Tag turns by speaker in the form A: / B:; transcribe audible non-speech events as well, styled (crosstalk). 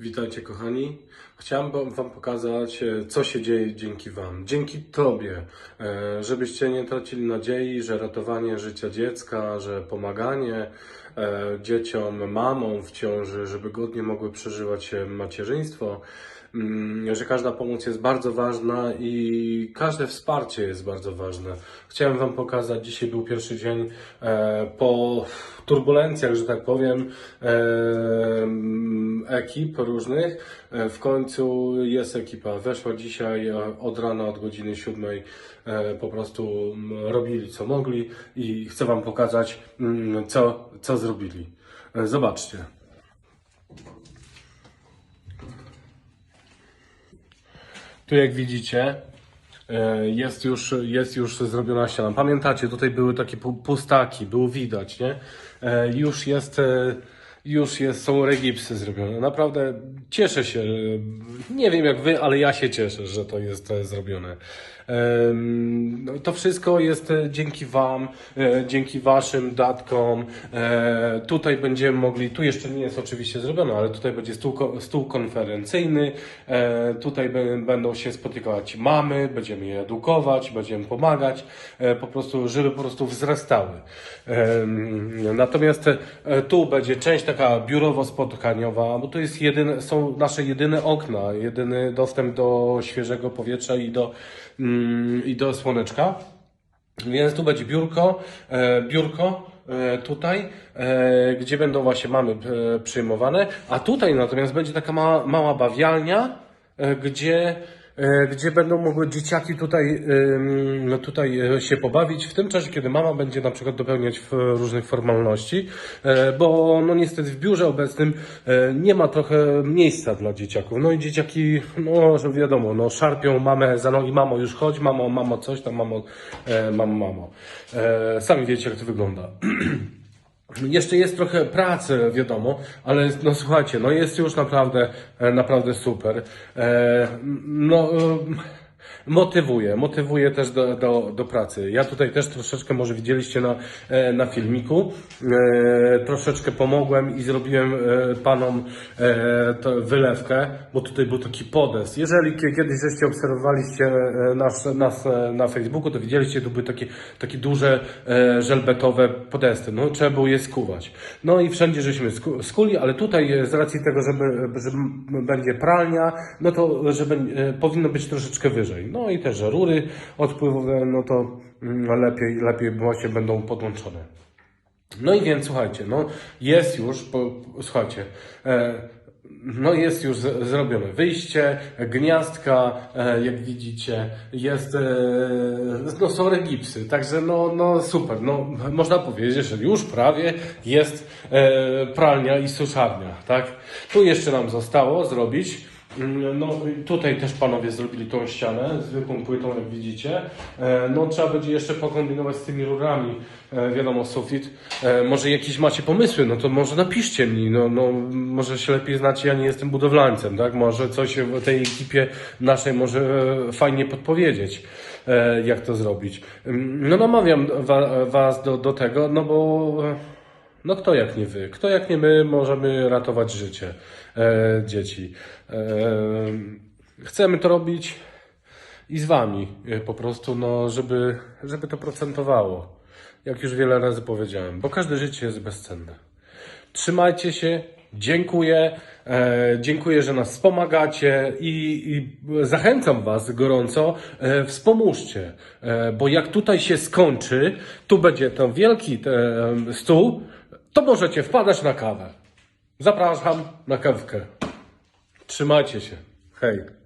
A: Witajcie kochani. Chciałem wam- pokazać, e, co się dzieje dzięki Wam. Dzięki Tobie, e, żebyście nie tracili nadziei, że ratowanie życia dziecka, że pomaganie dzieciom, mamom w ciąży, żeby godnie mogły przeżywać e, macierzyństwo, mm, że każda pomoc jest bardzo ważna i każde wsparcie jest bardzo ważne. Chciałem Wam pokazać, dzisiaj był pierwszy dzień e, po turbulencjach, że tak powiem, e, mm, ekip różnych. E, W końcu jest ekipa. Weszła dzisiaj e, od rana, od godziny siódmej. e, Po prostu mm, robili co mogli i chcę Wam pokazać, co, co zrobili. E, Zobaczcie. Tu jak widzicie, e, jest już, jest już zrobiona ściana. Pamiętacie, tutaj były takie pu- pustaki, było widać, nie? E, Już jest, już jest, są regipsy zrobione. Naprawdę cieszę się. Nie wiem jak wy, ale ja się cieszę, że to jest e, zrobione. Em, no, To wszystko jest e, dzięki Wam, e, dzięki Waszym datkom. E, Tutaj będziemy mogli, tu jeszcze nie jest oczywiście zrobione, ale tutaj będzie stół, stół konferencyjny. Tutaj będą się spotykać mamy, będziemy je edukować, będziemy pomagać, po prostu, żeby po prostu wzrastały. Natomiast tu będzie część taka biurowo-spotkaniowa, bo to jest jedyne, są nasze jedyne okna, jedyny dostęp do świeżego powietrza i do, mm, i do słoneczka. Więc tu będzie biurko, e, biurko e, tutaj, e, gdzie będą właśnie mamy e, przyjmowane, a tutaj natomiast będzie taka mała, mała bawialnia, e, gdzie, gdzie będą mogły dzieciaki tutaj, no tutaj e, się pobawić w tym czasie, kiedy mama będzie na przykład dopełniać różnych formalności, e, bo no niestety w biurze obecnym e, nie ma trochę miejsca dla dzieciaków. No i dzieciaki, no że wiadomo, no szarpią mamę za nogi, mamo już chodź, mamo, mamo coś tam, mamo, e, mamo, mamo. E, sami wiecie jak to wygląda. (clears throat) Jeszcze jest trochę pracy, wiadomo, ale no słuchajcie, no jest już naprawdę, e, naprawdę super. E, no, e, motywuje, motywuje też do, do, do pracy. Ja tutaj też troszeczkę, może widzieliście na, e, na filmiku, e, troszeczkę pomogłem i zrobiłem e, panom e, wylewkę, bo tutaj był taki podest. Jeżeli kie- kiedyś żeście obserwowaliście e, nas, nas na Facebooku, to widzieliście, tu były takie, takie duże e, żelbetowe podesty. No, trzeba było je skuwać. No i wszędzie żeśmy sku, skuli, ale tutaj z racji tego, że m- będzie pralnia, no to żeby, e, powinno być troszeczkę wyżej. No i te że rury odpływowe, no to mm, lepiej, lepiej właśnie będą podłączone. No i więc słuchajcie, no jest już, po, słuchajcie, e, no jest już zrobione wyjście, gniazdka, e, jak widzicie, jest, e, no są regipsy, także no, no super, no można powiedzieć, że już prawie jest e, pralnia i suszarnia, tak? Tu jeszcze nam zostało zrobić No i tutaj też panowie zrobili tą ścianę, zwykłą płytą jak widzicie. E, No trzeba będzie jeszcze pokombinować z tymi rurami, e, wiadomo sufit. E, Może jakieś macie pomysły, no to może napiszcie mi, no, no może się lepiej znacie, ja nie jestem budowlańcem, tak? Może coś w tej ekipie naszej może fajnie podpowiedzieć, jak to zrobić. Mm, No namawiam wa, was do, do tego, no bo no kto jak nie wy? Kto jak nie my możemy ratować życie e, dzieci. E, chcemy to robić i z wami e, po prostu, no, żeby, żeby to procentowało. Jak już wiele razy powiedziałem, bo każde życie jest bezcenne. Trzymajcie się, dziękuję. E, dziękuję, że nas wspomagacie i, i zachęcam Was gorąco, e, wspomóżcie, e, bo jak tutaj się skończy, tu będzie ten wielki e, stół, to możecie wpadać na kawę. Zapraszam na kawkę. Trzymajcie się. Hej.